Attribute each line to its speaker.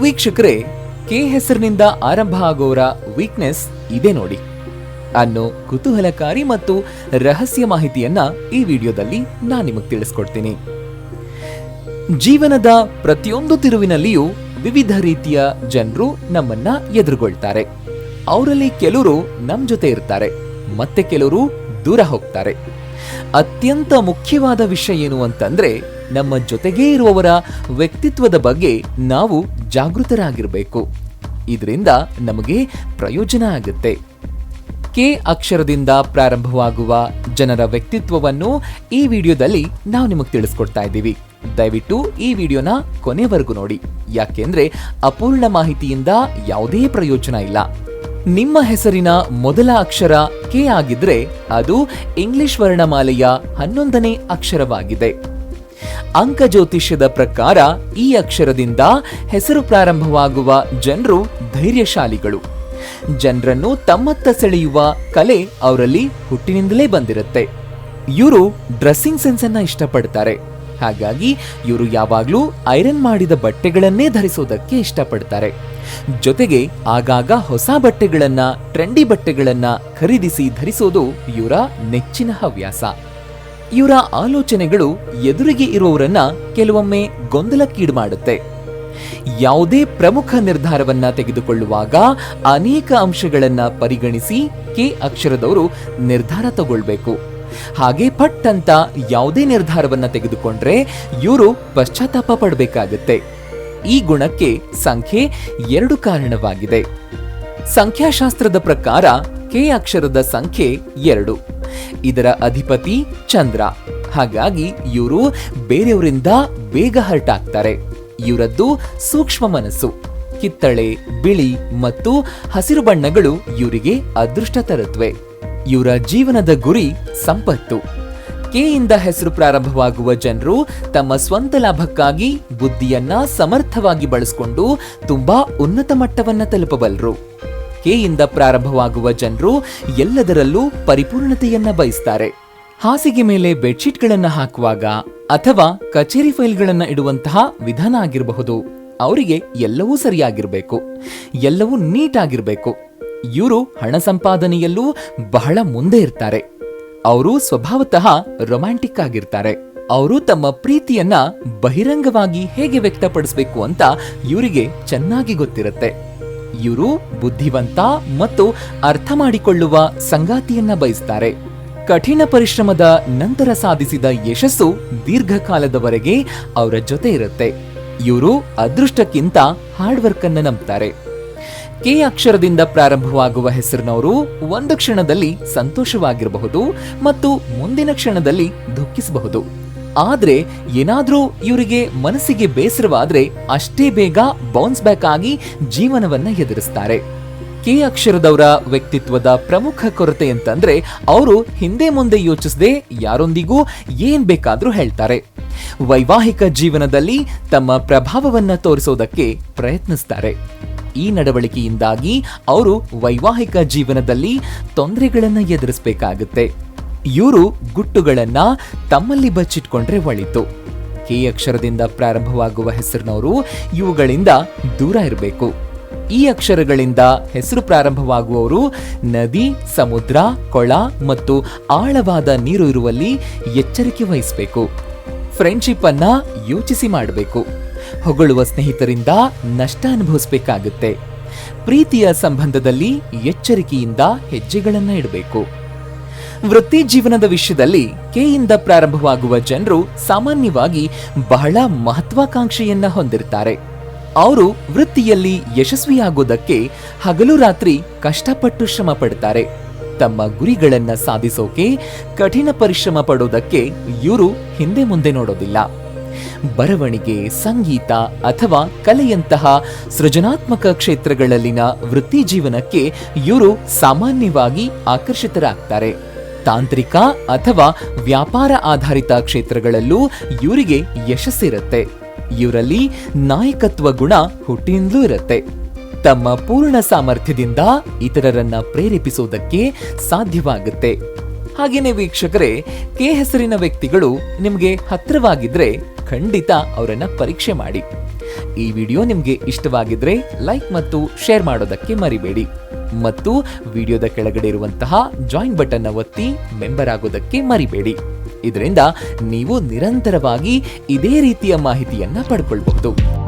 Speaker 1: ವೀಕ್ಷಕರೇ, ಕೆ ಹೆಸರಿನಿಂದ ಆರಂಭ ಆಗೋರ ವೀಕ್ನೆಸ್ ಇದೆ ನೋಡಿ. ಅನ್ನೋ ಕುತೂಹಲಕಾರಿ ಮತ್ತು ರಹಸ್ಯ ಮಾಹಿತಿಯನ್ನ ಈ ವಿಡಿಯೋದಲ್ಲಿ ನಾನು ನಿಮಗೆ ತಿಳಿಸ್ಕೊಡ್ತೀನಿ. ಜೀವನದ ಪ್ರತಿಯೊಂದು ತಿರುವಿನಲ್ಲಿಯೂ ವಿವಿಧ ರೀತಿಯ ಜನರು ನಮ್ಮನ್ನ ಎದುರುಗೊಳ್ತಾರೆ. ಅವರಲ್ಲಿ ಕೆಲವರು ನಮ್ಮ ಜೊತೆ ಇರ್ತಾರೆ, ಮತ್ತೆ ಕೆಲವರು ದೂರ ಹೋಗ್ತಾರೆ. ಅತ್ಯಂತ ಮುಖ್ಯವಾದ ವಿಷಯ ಏನು ಅಂತಂದ್ರೆ ನಮ್ಮ ಜೊತೆಗೇ ಇರುವವರ ವ್ಯಕ್ತಿತ್ವದ ಬಗ್ಗೆ ನಾವು ಜಾಗೃತರಾಗಿರಬೇಕು. ಇದರಿಂದ ನಮಗೆ ಪ್ರಯೋಜನ ಆಗುತ್ತೆ. ಕೆ ಅಕ್ಷರದಿಂದ ಪ್ರಾರಂಭವಾಗುವ ಜನರ ವ್ಯಕ್ತಿತ್ವವನ್ನು ಈ ವಿಡಿಯೋದಲ್ಲಿ ನಾವು ನಿಮಗೆ ತಿಳಿಸ್ಕೊಡ್ತಾ ಇದ್ದೀವಿ. ದಯವಿಟ್ಟು ಈ ವಿಡಿಯೋನ ಕೊನೆವರೆಗೂ ನೋಡಿ. ಯಾಕೆಂದ್ರೆ ಅಪೂರ್ಣ ಮಾಹಿತಿಯಿಂದ ಯಾವುದೇ ಪ್ರಯೋಜನ ಇಲ್ಲ. ನಿಮ್ಮ ಹೆಸರಿನ ಮೊದಲ ಅಕ್ಷರ ಕೆ ಆಗಿದ್ರೆ ಅದು ಇಂಗ್ಲಿಷ್ ವರ್ಣಮಾಲೆಯ ಹನ್ನೊಂದನೇ ಅಕ್ಷರವಾಗಿದೆ. ಅಂಕ ಜ್ಯೋತಿಷ್ಯದ ಪ್ರಕಾರ ಈ ಅಕ್ಷರದಿಂದ ಹೆಸರು ಪ್ರಾರಂಭವಾಗುವ ಜನರು ಧೈರ್ಯಶಾಲಿಗಳು. ಜನರನ್ನು ತಮ್ಮತ್ತ ಸೆಳೆಯುವ ಕಲೆ ಅವರಲ್ಲಿ ಹುಟ್ಟಿನಿಂದಲೇ ಬಂದಿರುತ್ತೆ. ಇವರು ಡ್ರೆಸ್ಸಿಂಗ್ ಸೆನ್ಸ್ ಅನ್ನ ಇಷ್ಟಪಡ್ತಾರೆ. ಹಾಗಾಗಿ ಇವರು ಯಾವಾಗಲೂ ಐರನ್ ಮಾಡಿದ ಬಟ್ಟೆಗಳನ್ನೇ ಧರಿಸೋದಕ್ಕೆ ಇಷ್ಟಪಡ್ತಾರೆ. ಜೊತೆಗೆ ಆಗಾಗ ಹೊಸ ಬಟ್ಟೆಗಳನ್ನ, ಟ್ರೆಂಡಿ ಬಟ್ಟೆಗಳನ್ನ ಖರೀದಿಸಿ ಧರಿಸೋದು ಇವರ ನೆಚ್ಚಿನ ಹವ್ಯಾಸ. ಇವರ ಆಲೋಚನೆಗಳು ಎದುರಿಗೆ ಇರುವವರನ್ನ ಕೆಲವೊಮ್ಮೆ ಗೊಂದಲಕ್ಕೀಡು ಮಾಡುತ್ತೆ. ಯಾವುದೇ ಪ್ರಮುಖ ನಿರ್ಧಾರವನ್ನ ತೆಗೆದುಕೊಳ್ಳುವಾಗ ಅನೇಕ ಅಂಶಗಳನ್ನ ಪರಿಗಣಿಸಿ ಕೆ ಅಕ್ಷರದವರು ನಿರ್ಧಾರ ತಗೊಳ್ಬೇಕು. ಹಾಗೆ ಪಟ್ ಅಂತ ಯಾವುದೇ ನಿರ್ಧಾರವನ್ನ ತೆಗೆದುಕೊಂಡ್ರೆ ಇವರು ಪಶ್ಚಾತ್ತಾಪ ಪಡಬೇಕಾಗುತ್ತೆ. ಈ ಗುಣಕ್ಕೆ ಸಂಖ್ಯೆ ಎರಡು ಕಾರಣವಾಗಿದೆ. ಸಂಖ್ಯಾಶಾಸ್ತ್ರದ ಪ್ರಕಾರ ಕೆ ಅಕ್ಷರದ ಸಂಖ್ಯೆ ಎರಡು. ಇದರ ಅಧಿಪತಿ ಚಂದ್ರ. ಹಾಗಾಗಿ ಇವರು ಬೇರೆಯವರಿಂದ ಬೇಗ ಹರ್ಟ್ ಆಗ್ತಾರೆ ಇವರದ್ದು ಸೂಕ್ಷ್ಮ ಮನಸ್ಸು. ಕಿತ್ತಳೆ, ಬಿಳಿ ಮತ್ತು ಹಸಿರು ಬಣ್ಣಗಳು ಇವರಿಗೆ ಅದೃಷ್ಟ ತರುತ್ತವೆ ಇವರ ಜೀವನದ ಗುರಿ ಸಂಪತ್ತು. ಕೆಯಿಂದ ಹೆಸರು ಪ್ರಾರಂಭವಾಗುವ ಜನರು ತಮ್ಮ ಸ್ವಂತ ಲಾಭಕ್ಕಾಗಿ ಬುದ್ಧಿಯನ್ನ ಸಮರ್ಥವಾಗಿ ಬಳಸಿಕೊಂಡು ತುಂಬಾ ಉನ್ನತ ಮಟ್ಟವನ್ನ ತಲುಪಬಲ್ಲರು ಕೆಯಿಂದ ಪ್ರಾರಂಭವಾಗುವ ಜನರು ಎಲ್ಲದರಲ್ಲೂ ಪರಿಪೂರ್ಣತೆಯನ್ನ ಬಯಸ್ತಾರೆ. ಹಾಸಿಗೆ ಮೇಲೆ ಬೆಡ್ಶೀಟ್ಗಳನ್ನು ಹಾಕುವಾಗ ಅಥವಾ ಕಚೇರಿ ಫೈಲ್ಗಳನ್ನು ಇಡುವಂತಹ ವಿಧಾನ ಆಗಿರಬಹುದು. ಅವರಿಗೆ ಎಲ್ಲವೂ ಸರಿಯಾಗಿರಬೇಕು. ಎಲ್ಲವೂ ನೀಟ್ ಆಗಿರ್ಬೇಕು ಇವರು ಹಣ ಸಂಪಾದನೆಯಲ್ಲೂ ಬಹಳ ಮುಂದೆ ಇರ್ತಾರೆ. ಅವರು ಸ್ವಭಾವತಃ ರೊಮ್ಯಾಂಟಿಕ್ ಆಗಿರ್ತಾರೆ. ಅವರು ತಮ್ಮ ಪ್ರೀತಿಯನ್ನ ಬಹಿರಂಗವಾಗಿ ಹೇಗೆ ವ್ಯಕ್ತಪಡಿಸಬೇಕು ಅಂತ ಇವರಿಗೆ ಚೆನ್ನಾಗಿ ಗೊತ್ತಿರುತ್ತೆ. ಇವರು ಬುದ್ಧಿವಂತ ಮತ್ತು ಅರ್ಥ ಮಾಡಿಕೊಳ್ಳುವ ಸಂಗಾತಿಯನ್ನ ಬಯಸ್ತಾರೆ. ಕಠಿಣ ಪರಿಶ್ರಮದ ನಂತರ ಸಾಧಿಸಿದ ಯಶಸ್ಸು ದೀರ್ಘಕಾಲದವರೆಗೆ ಅವರ ಜೊತೆ ಇರುತ್ತೆ. ಇವರು ಅದೃಷ್ಟಕ್ಕಿಂತ ಹಾರ್ಡ್ ವರ್ಕ್ ಅನ್ನ ನಂಬ್ತಾರೆ. ಕೆ ಅಕ್ಷರದಿಂದ ಪ್ರಾರಂಭವಾಗುವ ಹೆಸರಿನವರು ಒಂದು ಕ್ಷಣದಲ್ಲಿ ಸಂತೋಷವಾಗಿರಬಹುದು ಮತ್ತು ಮುಂದಿನ ಕ್ಷಣದಲ್ಲಿ ದುಃಖಿಸಬಹುದು. ಆದ್ರೆ ಏನಾದ್ರೂ ಇವರಿಗೆ ಮನಸ್ಸಿಗೆ ಬೇಸರವಾದ್ರೆ ಅಷ್ಟೇ ಬೇಗ ಬೌನ್ಸ್ ಬ್ಯಾಕ್ ಆಗಿ ಜೀವನವನ್ನ ಎದುರಿಸ್ತಾರೆ. ಕೆ ಅಕ್ಷರದವರ ವ್ಯಕ್ತಿತ್ವದ ಪ್ರಮುಖ ಕೊರತೆ ಅಂತಂದ್ರೆ ಅವರು ಹಿಂದೆ ಮುಂದೆ ಯೋಚಿಸದೆ ಯಾರೊಂದಿಗೂ ಏನ್ ಬೇಕಾದ್ರೂ ಹೇಳ್ತಾರೆ. ವೈವಾಹಿಕ ಜೀವನದಲ್ಲಿ ತಮ್ಮ ಪ್ರಭಾವವನ್ನ ತೋರಿಸೋದಕ್ಕೆ ಪ್ರಯತ್ನಿಸ್ತಾರೆ. ಈ ನಡವಳಿಕೆಯಿಂದಾಗಿ ಅವರು ವೈವಾಹಿಕ ಜೀವನದಲ್ಲಿ ತೊಂದರೆಗಳನ್ನು ಎದುರಿಸಬೇಕಾಗುತ್ತೆ. ಇವರು ಗುಟ್ಟುಗಳನ್ನ ತಮ್ಮಲ್ಲಿ ಬಚ್ಚಿಟ್ಕೊಂಡ್ರೆ ಒಳಿತು. ಕೆ ಅಕ್ಷರದಿಂದ ಪ್ರಾರಂಭವಾಗುವ ಹೆಸರಿನವರು ಇವುಗಳಿಂದ ದೂರ ಇರಬೇಕು. ಈ ಅಕ್ಷರಗಳಿಂದ ಹೆಸರು ಪ್ರಾರಂಭವಾಗುವವರು ನದಿ, ಸಮುದ್ರ, ಕೊಳ ಮತ್ತು ಆಳವಾದ ನೀರು ಇರುವಲ್ಲಿ ಎಚ್ಚರಿಕೆ ವಹಿಸಬೇಕು. ಫ್ರೆಂಡ್ಶಿಪ್ ಅನ್ನ ಯೋಚಿಸಿ ಮಾಡಬೇಕು. ಹೊಗಳುವ ಸ್ನೇಹಿತರಿಂದ ನಷ್ಟ ಅನುಭವಿಸಬೇಕಾಗುತ್ತೆ. ಪ್ರೀತಿಯ ಸಂಬಂಧದಲ್ಲಿ ಎಚ್ಚರಿಕೆಯಿಂದ ಹೆಜ್ಜೆಗಳನ್ನು ಇಡಬೇಕು. ವೃತ್ತಿ ಜೀವನದ ವಿಷಯದಲ್ಲಿ ಕೆಯಿಂದ ಪ್ರಾರಂಭವಾಗುವ ಜನರು ಸಾಮಾನ್ಯವಾಗಿ ಬಹಳ ಮಹತ್ವಾಕಾಂಕ್ಷೆಯನ್ನ ಹೊಂದಿರ್ತಾರೆ. ಅವರು ವೃತ್ತಿಯಲ್ಲಿ ಯಶಸ್ವಿಯಾಗೋದಕ್ಕೆ ಹಗಲು ರಾತ್ರಿ ಕಷ್ಟಪಟ್ಟು ಶ್ರಮ ಪಡ್ತಾರೆ. ತಮ್ಮ ಗುರಿಗಳನ್ನ ಸಾಧಿಸೋಕೆ, ಕಠಿಣ ಪರಿಶ್ರಮ ಪಡೋದಕ್ಕೆ ಇವರು ಹಿಂದೆ ಮುಂದೆ ನೋಡೋದಿಲ್ಲ. ಬರವಣಿಗೆ, ಸಂಗೀತ ಅಥವಾ ಕಲೆಯಂತಹ ಸೃಜನಾತ್ಮಕ ಕ್ಷೇತ್ರಗಳಲ್ಲಿನ ವೃತ್ತಿ ಜೀವನಕ್ಕೆ ಇವರು ಸಾಮಾನ್ಯವಾಗಿ ಆಕರ್ಷಿತರಾಗ್ತಾರೆ. ತಾಂತ್ರಿಕ ಅಥವಾ ವ್ಯಾಪಾರ ಆಧಾರಿತ ಕ್ಷೇತ್ರಗಳಲ್ಲೂ ಇವರಿಗೆ ಯಶಸ್ಸಿರುತ್ತೆ ಇವರಲ್ಲಿ ನಾಯಕತ್ವ ಗುಣ ಹುಟ್ಟಿನಿಂದಲೂ ಇರುತ್ತೆ. ತಮ್ಮ ಪೂರ್ಣ ಸಾಮರ್ಥ್ಯದಿಂದ ಇತರರನ್ನ ಪ್ರೇರೇಪಿಸೋದಕ್ಕೆ ಸಾಧ್ಯವಾಗುತ್ತೆ. ಹಾಗೇನೆ ವೀಕ್ಷಕರೇ ಕೆ ಹೆಸರಿನ ವ್ಯಕ್ತಿಗಳು ನಿಮಗೆ ಹತ್ತಿರವಾಗಿದ್ರೆ ಖಂಡಿತ ಅವರನ್ನ ಪರೀಕ್ಷೆ ಮಾಡಿ. ಈ ವಿಡಿಯೋ ನಿಮಗೆ ಇಷ್ಟವಾಗಿದ್ರೆ ಲೈಕ್ ಮತ್ತು ಶೇರ್ ಮಾಡೋದಕ್ಕೆ ಮರಿಬೇಡಿ. ಮತ್ತು ವಿಡಿಯೋದ ಕೆಳಗಡೆ ಇರುವಂತಹ ಜಾಯಿನ್ ಬಟನ್ನ ಒತ್ತಿ ಮೆಂಬರ್ ಆಗೋದಕ್ಕೆ ಮರಿಬೇಡಿ. ಇದರಿಂದ ನೀವು ನಿರಂತರವಾಗಿ ಇದೇ ರೀತಿಯ ಮಾಹಿತಿಯನ್ನ ಪಡ್ಕೊಳ್ಬಹುದು.